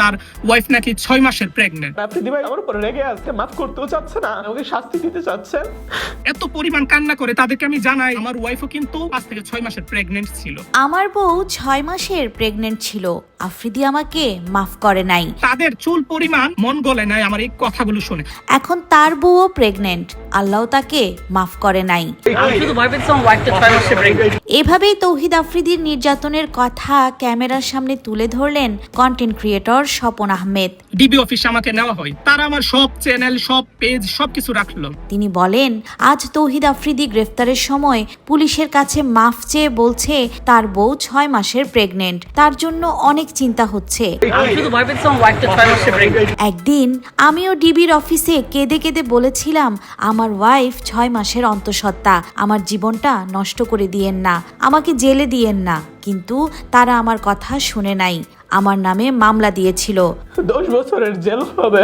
তার ওয়াইফ নাকি ছয় মাসের প্রেগনেন্ট ভাই আমার উপরে রেগে আছে মাফ করতেও চাচ্ছে না আমাকে শাস্তি দিতে চাচ্ছেন। এত পরিমাণ কান্না করে তাদেরকে আমি জানাই আমার ওয়াইফও কিন্তু পাঁচ থেকে ছয় মাসের প্রেগনেন্ট ছিল। আমার বউ ছয় মাসের প্রেগনেন্ট ছিল। আফ্রিদি আমাকে মাফ করে নাই। তাদের চুল পরিমাণ মন গলে নাই আমার এই কথাগুলো শুনে। এখন তার বউও প্রেগনেন্ট আল্লাহ তাকে মাফ করে নাই। এভাবেই তৌহিদ আফ্রিদির নির্যাতনের কথা ক্যামেরার সামনে তুলে ধরলেন content creator Swapan Ahmed. DB অফিসে আমাকে নেওয়া হয়। তারা আমার সব চ্যানেল সব পেজ সবকিছু রাখল। তিনি বলেন আজ তৌহিদ আফ্রিদি গ্রেফতারের সময় পুলিশের কাছে মাফ চেয়ে বলছে তার বউ ছয় মাসের প্রেগনেন্ট তার জন্য অনেক চিন্তা হচ্ছে। একদিন আমিও ডিবির অফিসে কেঁদে কেঁদে বলেছিলাম আমার ওয়াইফ ছয় মাসের অন্তঃসত্ত্বা। আমার জীবনটা নষ্ট করে দিয়েন না, আমাকে জেলে দিয়েন না। কিন্তু তারা আমার কথা শুনে নাই। আমার নামে মামলা দিয়েছিল। দশ বছরের জেল হবে।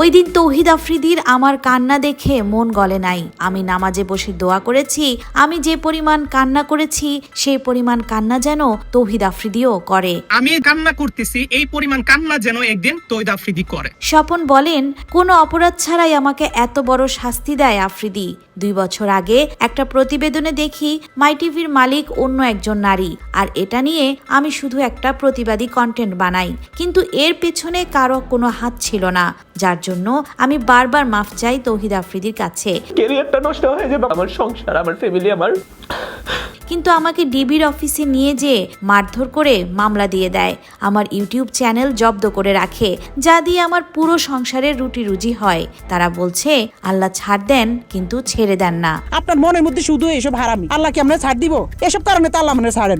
ওই দিন তৌহিদ আফ্রিদির আমার কান্না দেখে মন গলে নাই। আমি নামাজে বসে দোয়া করেছি আমি যে পরিমাণ কান্না করেছি সেই পরিমাণ কান্না যেন তৌহিদ আফ্রিদিও করে। আমি কান্না করতেছি এই পরিমাণ কান্না যেন একদিন তৈদ আফ্রিদি করে। স্বপন বলেন কোনো অপরাধ ছাড়াই আমাকে এত বড় শাস্তি দেয় আফ্রিদি। দুই বছর আগে একটা প্রতিবেদনে দেখি মাই টিভির মালিক অন্য একজন নারী। আর এটা নিয়ে আমি শুধু একটা প্রতিবাদী কন্টেন্ট বানাই কিন্তু এর পেছনে কারও কোনো হাত ছিল না। যার জন্য আমি বারবার মাফ চাই তৌহিদ আফ্রিদির কাছে। কেরিয়ারটা নষ্ট হয়ে যাবে আমার সংসার আমার ফ্যামিলি আমার কিন্তু আমাকে ডিবির অফিসে নিয়ে যেয়ে মারধর করে মামলা দিয়ে দেয় আমার ইউটিউব চ্যানেল জব্দ করে রাখে যা দিয়ে আমার পুরো সংসারের রুটি রুজি হয়। তারা বলছে আল্লাহ ছাড় দেন কিন্তু ছেড়ে দেন না। আপনার মনের মধ্যে শুধু এসব হারামি আল্লাহ কি আমরা ছাড় দিব? এসব কারণে তো আল্লাহ মানে ছাড়েন।